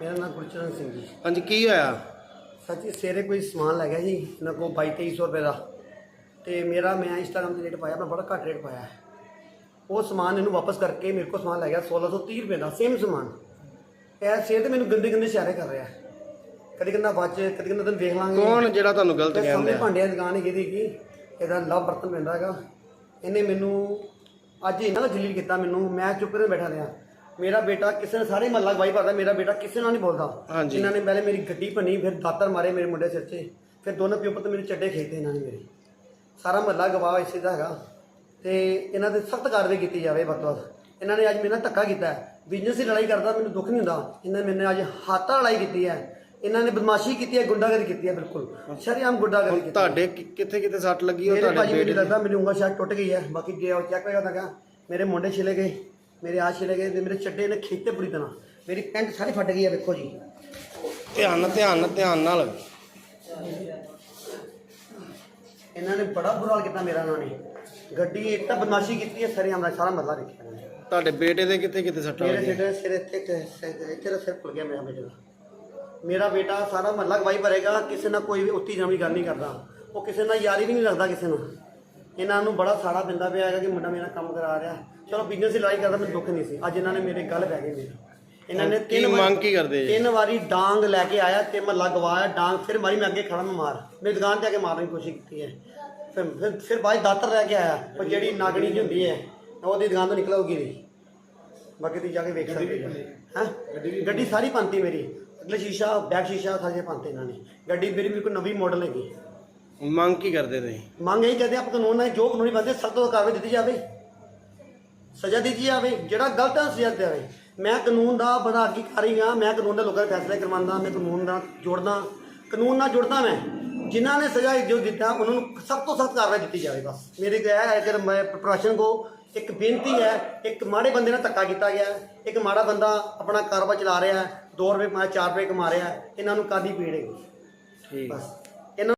ਮੇਰਾ ਨਾਮ ਗੁਰਚਰਨ ਸਿੰਘ ਜੀ। ਹਾਂਜੀ ਕੀ ਹੋਇਆ? ਸੱਚੀ ਸਵੇਰੇ ਕੋਈ ਸਮਾਨ ਲੈ ਗਿਆ ਜੀ ਇਹਨਾਂ ਕੋਲ 22 2300 ਰੁਪਏ ਦਾ। ਤੇ ਮੇਰਾ ਮੈਂ ਇੰਸਟਾਗ੍ਰਾਮ ਤੇ ਰੇਟ ਪਾਇਆ ਮੈਂ ਬੜਾ ਘੱਟ ਰੇਟ ਪਾਇਆ। ਹੈ। ਉਹ ਸਮਾਨ ਇਹਨੂੰ ਵਾਪਸ ਕਰਕੇ ਮੇਰੇ ਕੋਲ ਸਮਾਨ ਲੈ ਗਿਆ 1630 ਰੁਪਏ ਦਾ ਸੇਮ ਸਮਾਨ। ਇਹ ਸੇਲ ਤੇ ਮੈਨੂੰ ਗੰਦੇ ਗੰਦੇ ਇਸ਼ਾਰੇ ਕਰ ਰਿਹਾ। ਹੈ। ਕਦੀ ਕਹਿੰਦਾ ਬਾਅਦ ਚ ਕਦੀ ਕਹਿੰਦਾ ਤੈਨੂੰ ਦੇਖ ਲਾਂਗੇ। ਕੌਣ ਜਿਹੜਾ ਤੁਹਾਨੂੰ ਗਲਤ ਤੇ ਕਹਿੰਦਾ? ਸਾਹਮਣੇ ਭਾਂਡਿਆਂ ਦੀ ਦੁਕਾਨ ਹੈਗੀ ਦੀ ਕੀ ਇਹਦਾ ਲਵ ਬਰਤਨ ਪੈਂਦਾ ਹੈਗਾ। ਇਹਨੇ ਮੈਨੂੰ ਅੱਜ ਇਹਨਾਂ ਦਾ ਜਲੀਲ ਕੀਤਾ ਮੈਨੂੰ ਮੈਂ ਚੁੱਪ ਕਰਕੇ ਬੈਠਾ ਰਿਹਾ। ਮੇਰਾ ਬੇਟਾ ਕਿਸੇ ਨੇ ਸਾਰੇ ਮਹੱਲਾ ਗਵਾਹੀ ਭਰਦਾ ਮੇਰਾ ਬੇਟਾ ਕਿਸੇ ਨਾਲ ਨਹੀਂ ਬੋਲਦਾ। ਹਾਂਜੀ। ਇਹਨਾਂ ਨੇ ਪਹਿਲੇ ਮੇਰੀ ਗੱਡੀ ਭੰਨੀ ਫਿਰ ਦਾਤਰ ਮਾਰੇ ਮੇਰੇ ਮੁੰਡੇ ਸਿਰ 'ਚ। ਫਿਰ ਦੋਨੋਂ ਪਿਓ ਪੁੱਤ ਮੇਰੇ ਚੱਡੇ ਖੇਤੇ ਇਹਨਾਂ ਨੇ ਮੇਰੇ। ਸਾਰਾ ਮਹੱਲਾ ਗਵਾਹ ਇਸੇ ਦਾ ਹੈਗਾ। ਤੇ ਇਹਨਾਂ ਦੇ ਸਖਤ ਕਾਰਵਾਈ ਕੀਤੀ ਜਾਵੇ ਤੋਂ ਵੱਧ। ਇਹਨਾਂ ਨੇ ਅੱਜ ਮੇਰੇ ਨਾਲ ਧੱਕਾ ਕੀਤਾ ਬਿਜ਼ਨਸ ਦੀ ਲੜਾਈ ਕਰਦਾ ਮੈਨੂੰ ਦੁੱਖ ਨਹੀਂ ਹੁੰਦਾ। ਇਹਨਾਂ ਨੇ ਮੇਰੇ ਅੱਜ ਹਾਤਾ ਲੜਾਈ ਕੀਤੀ ਹੈ। ਇਹਨਾਂ ਨੇ ਬਦਮਾਸ਼ੀ ਕੀਤੀ ਹੈ ਗੁੰਡਾਗਰਦੀ ਕੀਤੀ ਹੈ ਬਿਲਕੁਲ। ਸ਼ਰੀਆਮ ਗੁੰਡਾਗਰਦੀ ਕੀਤੀ ਹੈ। ਤੁਹਾਡੇ ਕਿ- ਕਿੱਥੇ ਕਿੱਥੇ ਸੱਟ ਲੱਗੀ ਉਹ ਮੇਰੇ ਤੁਹਾਡੇ ਮੈਨੂੰ ਬੇਟੇ ਲੱਗਦਾ ਮੇਰੀ ਉਂਗਲ ਸ਼ਾਇਦ ਟੁੱਟ ਗਈ ਹੈ। ਬਾਕੀ ਜੇ ਉਹ ਚੈੱਕ ਹੋਏਗਾ ਤਾਂ ਕਹਾਂ। ਮੇਰੇ ਮੁੰਡੇ ਛਿਲੇ ਗਏ। ਮੇਰੇ ਆ ਛਿਲੇ ਗਏ ਤੇ ਮੇਰੇ ਚੱਡੇ ਨੇ ਖੇਤੇ ਪੂਰੀ ਤਰ੍ਹਾਂ। ਮੇਰੀ ਪੈਂਟ ਸਾਰੀ ਫਟ ਗਈ ਹੈ ਵੇਖੋ ਜੀ। ਧਿਆਨ ਨਾਲ ਧਿਆਨ ਨਾਲ ਧਿਆਨ ਨਾਲ। ਇਹਨਾਂ ਨੇ ਬੜਾ ਬੁਰਾ ਹਾਲ ਕੀਤਾ ਮੇਰਾ ਇਹਨਾਂ ਨੇ ਗੱਡੀ ਇੱਟਾ ਬਦਮਾਸ਼ੀ ਕੀਤੀ ਹੈ ਸਾਰੇ ਹਮਰਾ ਸਾਰਾ ਇਹਨਾਂ ਨੇ। ਤੁਹਾਡੇ ਬੇਟੇ ਦੇ ਕਿੱਥੇ ਕਿੱਥੇ ਸੱਟਾਂ ਮੇਰੇ ਲੱਗੀਆਂ? ਸਿਰ ਸਿਰ ਇੱਥੇ ਇੱਕ ਸਿਰ- ਇੱਥੇ ਦਾ ਸਿਰ ਖੁੱਲ ਗਿਆ ਮੇਰਾ ਬੇਟੇ ਦਾ। ਮੇਰਾ ਬੇਟਾ ਸਾਰਾ ਮਹੱਲਾ ਗਵਾਹੀ ਭਰੇਗਾ ਕਿਸੇ ਨਾਲ ਕੋਈ ਵੀ ਉੱਤੀ ਜਾਵੀ ਗੱਲ ਨਹੀਂ ਕਰਦਾ। ਉਹ ਕਿਸੇ ਨਾਲ ਯਾਰੀ ਵੀ ਨਹੀਂ ਰੱਖਦਾ ਕਿਸੇ ਨਾਲ। ਇਹਨਾਂ ਨੂੰ ਬੜਾ ਸਾੜਾ ਪੈਂਦਾ ਪਿਆ ਹੈਗਾ ਕਿ ਮੁੰਡਾ ਮੇਰਾ ਕੰਮ ਕਰਾ ਰਿਹਾ। ਚਲੋ ਬਿਜ਼ਨਸ ਦੀ ਲੜਾਈ ਕਰਦਾ ਮੈਨੂੰ ਦੁੱਖ ਨਹੀਂ ਸੀ। ਅੱਜ ਇਹਨਾਂ ਨੇ ਮੇਰੇ ਗੱਲ ਪੈ ਗਈ ਮੇਰੀ। ਇਹਨਾਂ ਨੇ ਕੀ ਤਿੰਨ ਵਾਰੀ- ਮੰਗ ਕੀ ਕਰਦੇ? ਜੀ? ਤਿੰਨ ਵਾਰੀ ਡਾਂਗ ਲੈ ਕੇ ਆਇਆ ਤੇ ਮਹੱਲਾ ਗਵਾਇਆ ਡਾਂਗ ਫਿਰ ਮਾਰੀ ਮੈਂ ਅੱਗੇ ਖੜਾ ਮੈਂ ਮਾਰ। ਮੇਰੀ ਦੁਕਾਨ ਤੇ ਆ ਕੇ ਮਾਰਨ ਦੀ ਕੋਸ਼ਿਸ਼ ਕੀਤੀ ਹੈ। ਫਿਰ ਫਿਰ ਫਿਰ ਬਾਅਦ 'ਚ ਦਾਤਰ ਲੈ ਕੇ ਆਇਆ ਉਹ ਜਿਹੜੀ ਨਾਗਣੀ ਜਿਹੀ ਹੁੰਦੀ ਹੈ ਉਹਦੀ ਦੁਕਾਨ ਤੋਂ ਨਿਕਲ ਨਹੀਂ। ਬਾਕੀ ਤੁਸੀਂ ਜਾ ਕੇ ਵੇਖ ਸਕਦੇ ਹੋ। ਹਾਂ? ਗੱਡੀ ਸਾਰੀ ਪੰਤੀ ਮੇਰੀ। ਅਗਲੇ ਸ਼ੀਸ਼ਾ ਬੈਕ ਸ਼ੀਸ਼ਾ ਸਾਰੇ ਪੰਤੇ ਇਹਨਾਂ ਨੇ। ਗੱਡੀ ਮੇਰੀ ਬਿਲਕੁਲ ਨਵੀਂ ਮਾਡਲ ਹੈਗੀ। ਮੰਗ ਕੀ ਕਰਦੇ ਤੁਸੀਂ? ਮੰਗ ਇਹੀ ਕਰਦੇ ਆਪਾਂ ਕਾਨੂੰਨ ਨਾਲ ਜੋ ਕਾਨੂੰਨੀ ਬੰਦੇ ਸਖਤ ਤੋਂ ਕਾਰਵਾਈ ਦਿੱਤੀ ਜਾਵੇ। ਸਜ਼ਾ ਦਿੱਤੀ ਜਾਵੇ ਜਿਹੜਾ ਗਲਤ ਹੈ ਸਜ਼ਾ ਦਿੱਤੀ ਜਾਵੇ। ਮੈਂ ਕਾਨੂੰਨ ਦਾ ਬੜਾ ਅਧਿਕਾਰੀ ਹਾਂ ਮੈਂ ਕਾਨੂੰਨ ਦੇ ਲੋਕਾਂ ਦੇ ਫੈਸਲੇ ਕਰਵਾਉਂਦਾ ਮੈਂ ਕਾਨੂੰਨ ਨਾਲ ਜੁੜਦਾ ਕਾਨੂੰਨ ਨਾਲ ਜੁੜਦਾ ਮੈਂ। ਜਿਨ੍ਹਾਂ ਨੇ ਸਜ਼ਾ ਜੋ ਦਿੱਤਾ ਉਹਨਾਂ ਨੂੰ ਸਭ ਤੋਂ ਸਖਤ ਕਾਰਵਾਈ ਦਿੱਤੀ ਜਾਵੇ ਬਸ। ਮੇਰੀ ਇਹ ਹੈ ਕਿ ਮੈਂ ਪ੍ਰਸ਼ਾਸਨ ਕੋ ਇੱਕ ਬੇਨਤੀ ਹੈ ਇੱਕ ਮਾੜੇ ਬੰਦੇ ਨਾਲ ਧੱਕਾ ਕੀਤਾ ਗਿਆ। ਇੱਕ ਮਾੜਾ ਬੰਦਾ ਆਪਣਾ ਕਾਰੋਬਾਰ ਚਲਾ ਰਿਹਾ ਹੈ 2 ਰੁਪਏ 4 ਰੁਪਏ ਕਮਾ ਰਿਹਾ ਇਹਨਾਂ ਨੂੰ ਕਾਦੀ ਪੀੜ ਠੀਕ। ਬਸ।